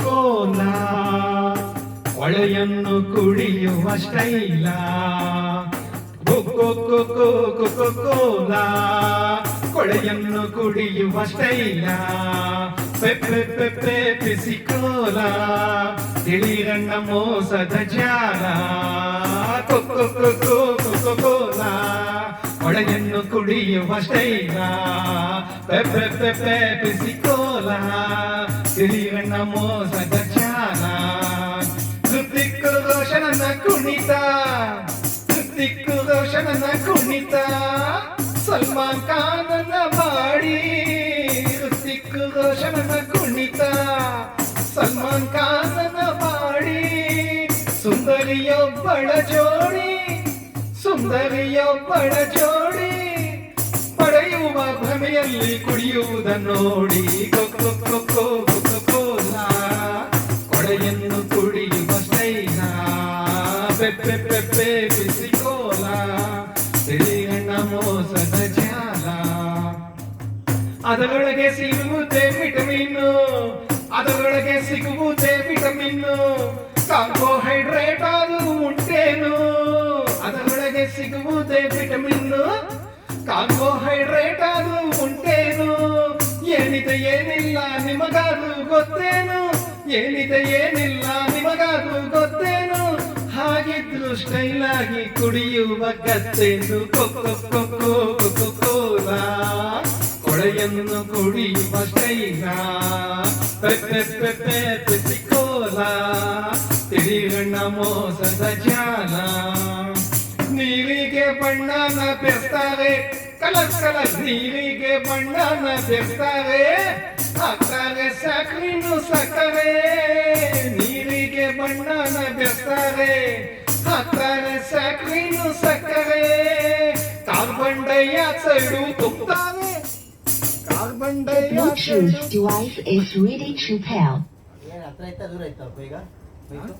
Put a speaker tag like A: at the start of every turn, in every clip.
A: ಕೋಲ ಹೊಳೆಯನ್ನು ಕುಡಿಯುವ ಸ್ಟೈಲ ಕೊಕ್ಕೊ ಕೊಕ್ಕೊ ಕೊಕ್ಕೊ ಕೋಲ ಕೊಳೆಯನ್ನು ಕುಡಿಯುವ ಸ್ಟೈಲ ಪೆಪ್ಪೆ ಪೆಪ್ಪೆ ಪಿಸಿಕೋಲ ತಿಳಿರಣ್ಣ ಮೋಸದ ಜಾಲ ಕೊಕ್ಕೊ ಹೊಳೆಯನ್ನು ಕುಡಿಯುವ ಸ್ಟೈಲ ಪೆಪ್ಪೆ ಪೆಪ್ಪೆ ಪಿಸಿಕೋಲ ತಿಳಿರಣ್ಣ ಮೋಸದ ಜಾಲ ಹೃತಿಕ್ಕು ರೋಷನನ ಕುಣಿತ ಹೃತಿಕ್ಕು ರೋಷನನ ಕುಣಿತ ಸಲ್ಮಾನ್ ಖಾನನ ಬಾಡಿ ಹೃತಿಕ್ಕು ರೋಷನನ ಕುಣಿತ ಸಲ್ಮಾನ್ ಖಾನನ ಬಾಡಿ ಸುಂದರಿಯೊಬ್ಬಳ ಜೋಡಿ ಸುಂದರಿಯೊಬ್ಬಳ ಜೋಡಿ? ಪಡೆಯುವ ಭ್ರಮೆಯಲ್ಲಿ ಕುಡಿಯುವುದನ್ನು ನೋಡಿ. ಕೊಕ್ಕೊ ಕೊಕ್ಕೊ ಕೊಕ್ಕೊ ಕೋಲ ಕೊಡೆಯನ್ನು ಕುಡಿಯುವ ಸ್ಟೈಲ ಪೆಪ್ಪೆ ಪೆಪ್ಪೆ ಬಿಸಿಕೋಲ ತಿಳಿಯಣ್ಣ ಮೋಸದ ಜಾಲ ಅದರೊಳಗೆ ಸಿಗುವುದೇ ವಿಟಮಿನ್ ಅದರೊಳಗೆ ಸಿಗುವುದೇ ವಿಟಮಿನ್ ನಿಮಗಾದ್ರೂ ಗೊತ್ತೇನು? ಏನಿದೆ ಏನಿಲ್ಲ, ನಿಮಗಾದ್ರೂ ಗೊತ್ತೇನು? ಹಾಗಿದ್ರು ಸ್ಟೈಲಾಗಿ ಕುಡಿಯುವ ಗತ್ತೆಂದು ಕೊಕ್ಕೊ ಕೊಕ್ಕೊ ಕೋಲ ಕೊಳೆಯನ್ನು ಕುಡಿಯುವ ಸ್ಟೈಲ ಪೆಪ್ಪೆ ಪೆಪ್ಪೆ ಮೋಸದ ಜಾಲ. ನೀರಿಗೆ ಬಣ್ಣನ ಬೆರ್ತಾರೆ. ಕಲಸ್ ಕಲಸ್ ನೀರಿಗೆ ಬಣ್ಣನ ಬೆರ್ತಾರೆ. ಹಾಕ್ತಾರೆ ಸಕ್ರಿನು ಸಕ್ಕರೆ ನೀರಿಗೆ ಬಣ್ಣನ ಬೆರ್ತಾರೆ ಹಾಕ್ತಾರೆ ಸಕ್ರಿನು ಸಕ್ಕರೆ carbon dioxide ತುಂಬುತ್ತಾರೆ carbon
B: The
A: dioxide
B: Bluetooth device is ready to pair.
C: ಏನ್ ಹತ್ರ ಐತಾ ದೂರ ಐತಪ್ಪ ಈಗ ಬೈಕು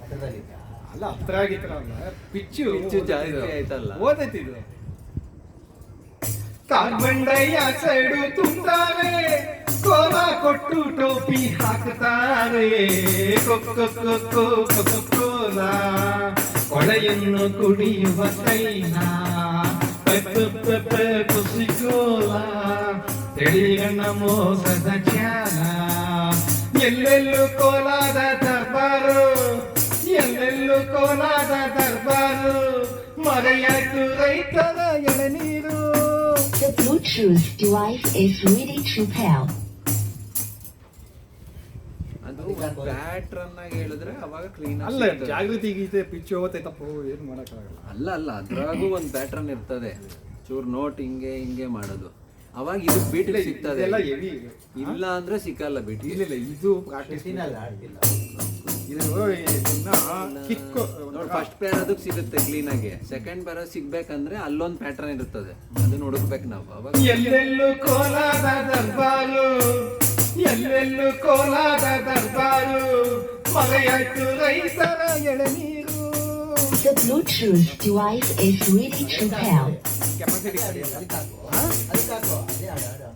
C: ಹತ್ರದಲ್ಲಿತ್ತಾ
A: ಅಲ್ಲ ಹತ್ರ ಆಗಿತ್ತಲ್ಲ ಪಿಚ್ಚು
D: ಪಿಚ್ಚು ಜಾಸ್ತಿ ಆಯ್ತಲ್ಲ.
A: ಓದೈತಿ ಇದು ಕಾರ್ಬನ್ ಡೈಆಕ್ಸೈಡ್ ತುಂಬ್ತಾರೆ ಕೋಲ ಕೊಟ್ಟು ಟೋಪಿ ಹಾಕ್ತಾರೆ ಕೊಕ್ಕೊ ಕೊಕ್ಕೊ ಕೊಕ್ಕೊ ಕೋಲ ಕೊಳೆಯನ್ನು ಕುಡಿಯುವ ತೈಲ ಪೆಪ್ಪೆ ಪೆಪ್ಪೆ ಕುಸಿಕೋಲ ತಿಳಿಗಣ್ಣ ಮೋಸದ ಚಾಲ ಎಲ್ಲೆಲ್ಲೂ ಕೋಲಾದ ದರ್ಬಾರು ಎಲ್ಲೆಲ್ಲೂ ಕೋಲಾದ ದರ್ಬಾರು ಮರೆಯಾಯ್ತು ರೈತರ ಎಳನೀರು
B: The Bluetooth device is ready to pair.
D: ಅದು ಪ್ಯಾಟ್ರನ್ ಆಗಿ ಹೇಳಿದ್ರೆ ಅವಾಗ ಕ್ಲೀನ್
A: ಅಲ್ಲ ಜಾಗೃತಿ ಗೀತೆ ಪಿಚ್ಚು ಹೋಗ್ತೈತಪ್ಪ ಏನು ಮಾಡೋಕ್ಕಾಗಲ್ಲ.
D: ಅಲ್ಲ ಅಲ್ಲ ಅದ್ರಾಗೂ ಒಂದು ಪ್ಯಾಟ್ರನ್ ಇರ್ತದೆ. ಚೂರ್ ನೋಟ್ ಹಿಂಗೆ ಹಿಂಗೆ ಮಾಡೋದು. ಅವಾಗ ಇದು ಬೀಟ್ ಸಿಗ್ತದೆ.
A: ಇದೆಲ್ಲ ಹೆವಿ
D: ಇಲ್ಲ ಅಂದ್ರೆ ಸಿಕ್ಕಲ್ಲ ಬೀಟ್
A: ಇಲ್ಲ ಇಲ್ಲ ಇದು ಪ್ರಾಕ್ಟೀಸ್ ಇದು ಇನ್ನ ಕಿಕ್ಕು
D: ನೋಡಿ ಫಸ್ಟ್ ಪೇರ್ ಅದಕ್ಕೆ ಸಿಗುತ್ತೆ ಕ್ಲೀನ್ ಆಗಿ ಸೆಕೆಂಡ್ ಪೇರ್ ಸಿಗ್ಬೇಕಂದ್ರೆ ಅಲ್ಲೊಂದು ಪ್ಯಾಟ್ರನ್ ಇರ್ತದೆ ಅದನ್ನ ಹುಡುಕ್ಬೇಕು ನಾವು ಅವಾಗ
A: ಎಲ್ಲೆಲ್ಲೂ ಕೋಲಾದ ದರ್ಬಾರು ಎಲ್ಲೆಲ್ಲೂ ಕೋಲಾದ ದರ್ಬಾರು ಮರೆಯಾಯ್ತು ರೈತರ ಎಳನೀರು
B: The Bluetooth device is ready to pair.
A: Capacity
C: ಅದಕ್ಕೆ ಹಾಕು ಅದಕ್ಕೆ ಹಾಕು ಅದೇ ಆಡು ಆಡು ಅದೇ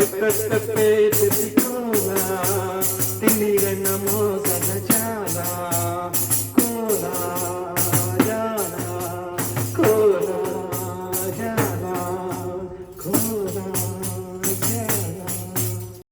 A: पेट दिखाना